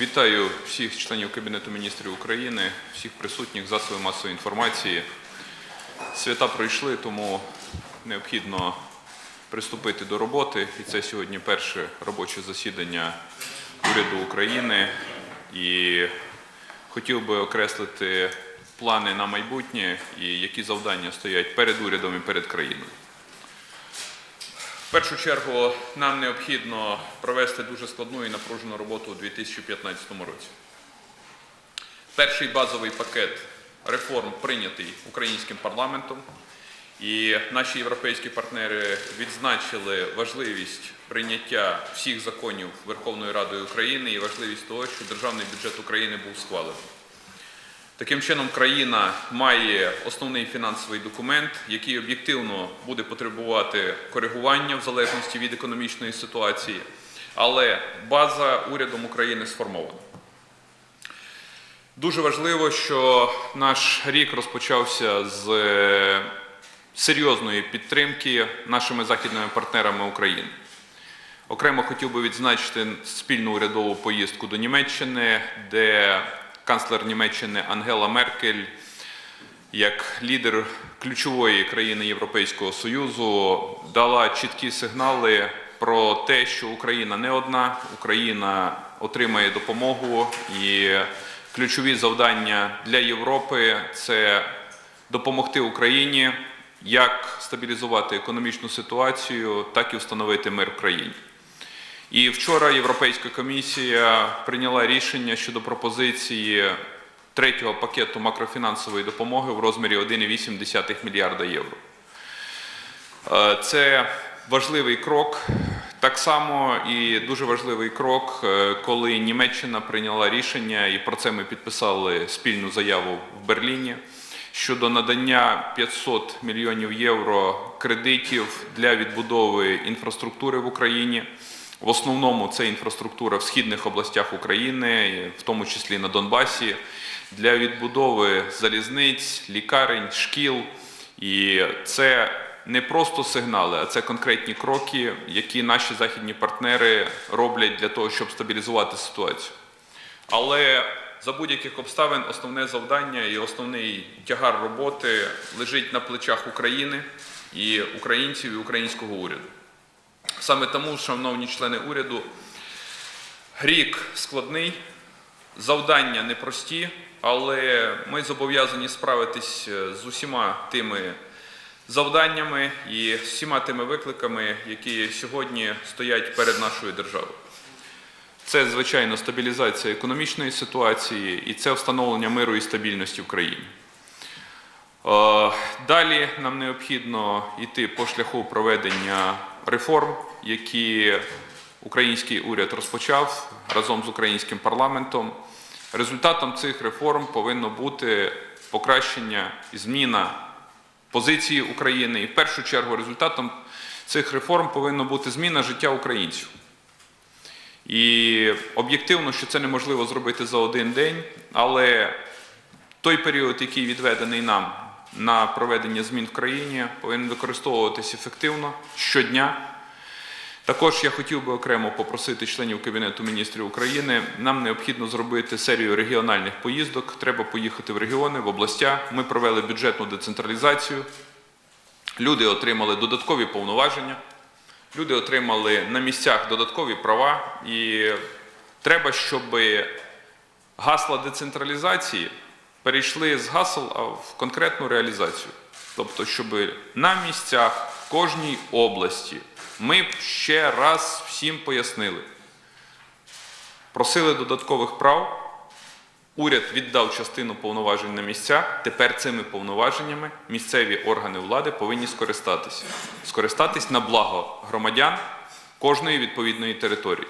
Вітаю всіх членів Кабінету міністрів України, всіх присутніх засобів масової інформації. Свята пройшли, тому необхідно приступити до роботи. І це сьогодні перше робоче засідання уряду України. І хотів би окреслити плани на майбутнє і які завдання стоять перед урядом і перед країною. В першу чергу нам необхідно провести дуже складну і напружену роботу у 2015 році. Перший базовий пакет реформ прийнятий українським парламентом, і наші європейські партнери відзначили важливість прийняття всіх законів Верховною Радою України і важливість того, що державний бюджет України був схвалений. Таким чином, країна має основний фінансовий документ, який об'єктивно буде потребувати коригування в залежності від економічної ситуації, але база урядом України сформована. Дуже важливо, що наш рік розпочався з е, серйозної підтримки нашими західними партнерами України. Окремо хотів би відзначити спільну урядову поїздку до Німеччини, де канцлер Німеччини Ангела Меркель, як лідер ключової країни Європейського Союзу, дала чіткі сигнали про те, що Україна не одна, Україна отримає допомогу і ключові завдання для Європи це допомогти Україні як стабілізувати економічну ситуацію, так і встановити мир в країні. І вчора Європейська комісія прийняла рішення щодо пропозиції третього пакету макрофінансової допомоги в розмірі 1,8 мільярда євро. Е, Це важливий крок. Так само і дуже важливий крок, е, коли Німеччина прийняла рішення, і про це ми підписали спільну заяву в Берліні щодо надання 500 мільйонів євро кредитів для відбудови інфраструктури в Україні. В основному це інфраструктура в східних областях України, в тому числі на Донбасі, для відбудови залізниць, лікарень, шкіл. І це не просто сигнали, а це конкретні кроки, які наші західні партнери роблять для того, щоб стабілізувати ситуацію. Але за будь-яких обставин основне завдання і основний тягар роботи лежить на плечах України і українців і українського уряду. Саме тому, шановні члени уряду, рік складний, завдання непрості, але ми зобов'язані справитись е, з усіма тими завданнями і з всіма тими викликами, які сьогодні стоять перед нашою державою. Це, звичайно, стабілізація економічної ситуації і це встановлення миру і стабільності в країні. Е, Далі нам необхідно йти по шляху проведення реформ, які український уряд розпочав разом з українським парламентом. Результатом цих реформ повинно бути покращення і зміна позиції України. І в першу чергу результатом цих реформ повинно бути зміна життя українців. І об'єктивно, що це неможливо зробити за один день, але той період, який відведений нам на проведення змін в країні, повинен використовуватись ефективно щодня. Також я хотів би окремо попросити членів Кабінету міністрів України. Нам необхідно зробити серію регіональних поїздок. Треба поїхати в регіони, в областя. Ми провели бюджетну децентралізацію. Люди отримали додаткові повноваження. Люди отримали на місцях додаткові права, і треба, щоб гасла децентралізації перейшли з гасел в конкретну реалізацію. Тобто, щоб на місцях в кожній області ми б ще раз всім пояснили, просили додаткових прав. Уряд віддав частину повноважень на місця. Тепер цими повноваженнями місцеві органи влади повинні скористатися. Скористатись на благо громадян кожної відповідної території.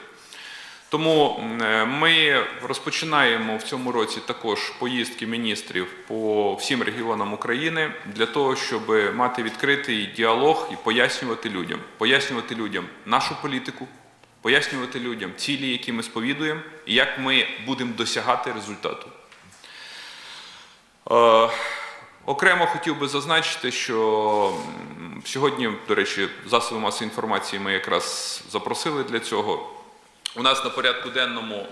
Тому е, ми розпочинаємо в цьому році також поїздки міністрів по всім регіонам України для того, щоб мати відкритий діалог і пояснювати людям, пояснювати людям нашу політику, пояснювати людям цілі, які ми сповідуємо, і як ми будемо досягати результату. Е, Окремо хотів би зазначити, що сьогодні, до речі, засоби масової інформації ми якраз запросили для цього. У нас на порядку денному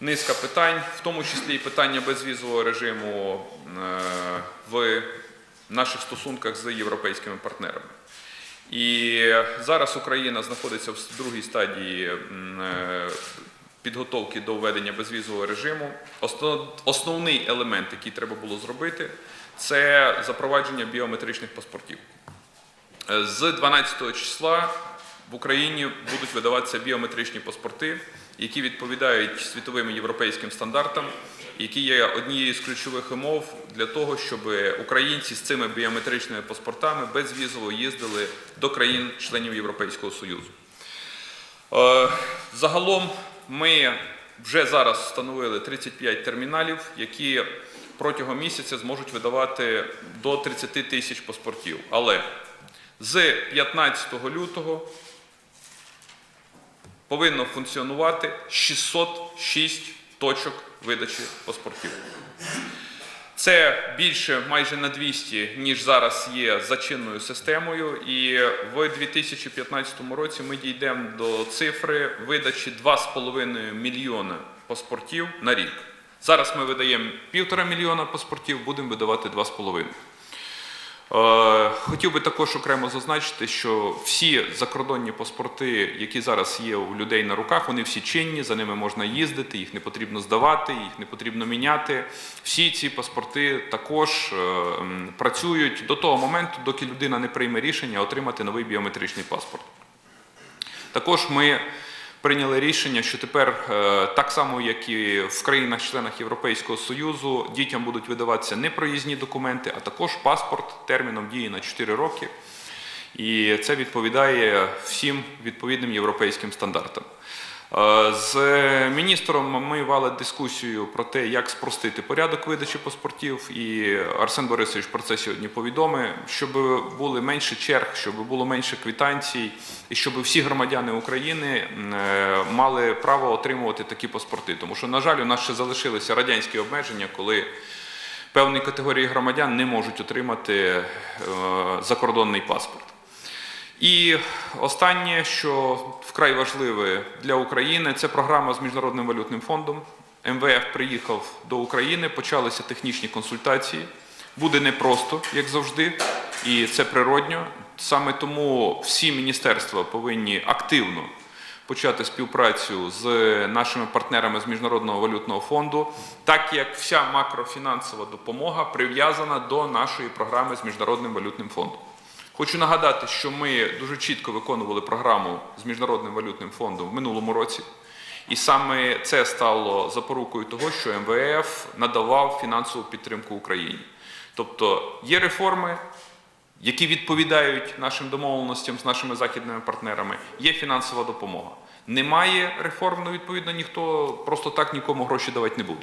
низка питань, в тому числі і питання безвізового режиму е, в наших стосунках з європейськими партнерами. І зараз Україна знаходиться в другій стадії е, підготовки до введення безвізового режиму. Основний елемент, який треба було зробити, це запровадження біометричних паспортів. Е, З 12 числа в Україні будуть видаватися біометричні паспорти, які відповідають світовим і європейським стандартам, які є однією з ключових умов для того, щоб українці з цими біометричними паспортами безвізово їздили до країн-членів Європейського Союзу. Е, Загалом ми вже зараз встановили 35 терміналів, які протягом місяця зможуть видавати до 30 тисяч паспортів. Але з 15 лютого повинно функціонувати 606 точок видачі паспортів. Це більше майже на 200, ніж зараз є за чинною системою. І в 2015 році ми дійдемо до цифри видачі 2,5 мільйона паспортів на рік. Зараз ми видаємо півтора мільйона паспортів, будемо видавати 2,5. Е, Хотів би також окремо зазначити, що всі закордонні паспорти, які зараз є у людей на руках, вони всі чинні, за ними можна їздити, їх не потрібно здавати, їх не потрібно міняти. Всі ці паспорти також е, працюють до того моменту, доки людина не прийме рішення отримати новий біометричний паспорт. Також ми прийняли рішення, що тепер, е, так само як і в країнах-членах Європейського Союзу, дітям будуть видаватися не проїзні документи, а також паспорт терміном дії на 4 роки. І це відповідає всім відповідним європейським стандартам. Е, З міністром ми вели дискусію про те, як спростити порядок видачі паспортів, і Арсен Борисович про це сьогодні повідомив, щоб були менше черг, щоб було менше квитанцій, і щоб всі громадяни України е, мали право отримувати такі паспорти. Тому що, на жаль, у нас ще залишилися радянські обмеження, коли певні категорії громадян не можуть отримати е, закордонний паспорт. І останнє, що вкрай важливе для України, це програма з Міжнародним валютним фондом. МВФ приїхав до України, почалися технічні консультації. Буде непросто, як завжди, і це природньо. Саме тому всі міністерства повинні активно почати співпрацю з нашими партнерами з Міжнародного валютного фонду, так як вся макрофінансова допомога прив'язана до нашої програми з Міжнародним валютним фондом. Хочу нагадати, що ми дуже чітко виконували програму з Міжнародним валютним фондом в минулому році. І саме це стало запорукою того, що МВФ надавав фінансову підтримку Україні. Тобто є реформи, які відповідають нашим домовленостям з нашими західними партнерами, є фінансова допомога. Немає реформ, ну відповідно ніхто просто так нікому гроші давати не буде.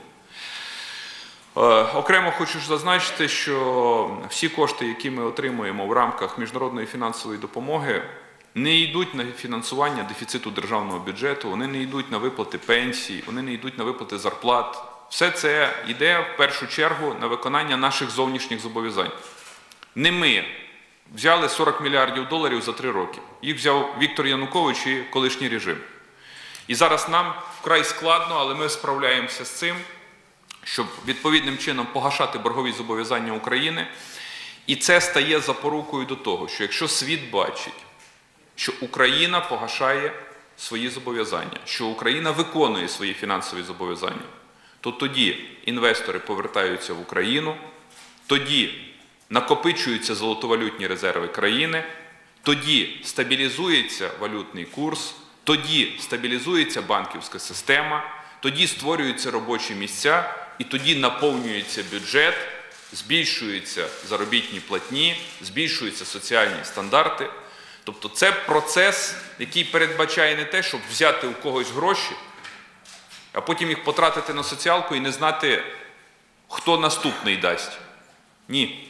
Е, Окремо хочу зазначити, що всі кошти, які ми отримуємо в рамках міжнародної фінансової допомоги, не йдуть на фінансування дефіциту державного бюджету, вони не йдуть на виплати пенсій, вони не йдуть на виплати зарплат. Все це йде в першу чергу на виконання наших зовнішніх зобов'язань. Не ми взяли 40 мільярдів доларів за три роки. Їх взяв Віктор Янукович і колишній режим. І зараз нам вкрай складно, але ми справляємося з цим щоб відповідним чином погашати боргові зобов'язання України. І це стає запорукою до того, що якщо світ бачить, що Україна погашає свої зобов'язання, що Україна виконує свої фінансові зобов'язання, то тоді інвестори повертаються в Україну, тоді накопичуються золотовалютні резерви країни, тоді стабілізується валютний курс, тоді стабілізується банківська система, тоді створюються робочі місця, і тоді наповнюється бюджет, збільшуються заробітні платні, збільшуються соціальні стандарти. Тобто це процес, який передбачає не те, щоб взяти у когось гроші, а потім їх потратити на соціалку і не знати, хто наступний дасть. Ні.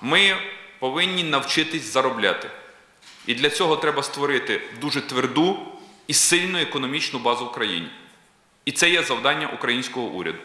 Ми повинні навчитись заробляти. І для цього треба створити дуже тверду і сильну економічну базу в країні. І це є завдання українського уряду.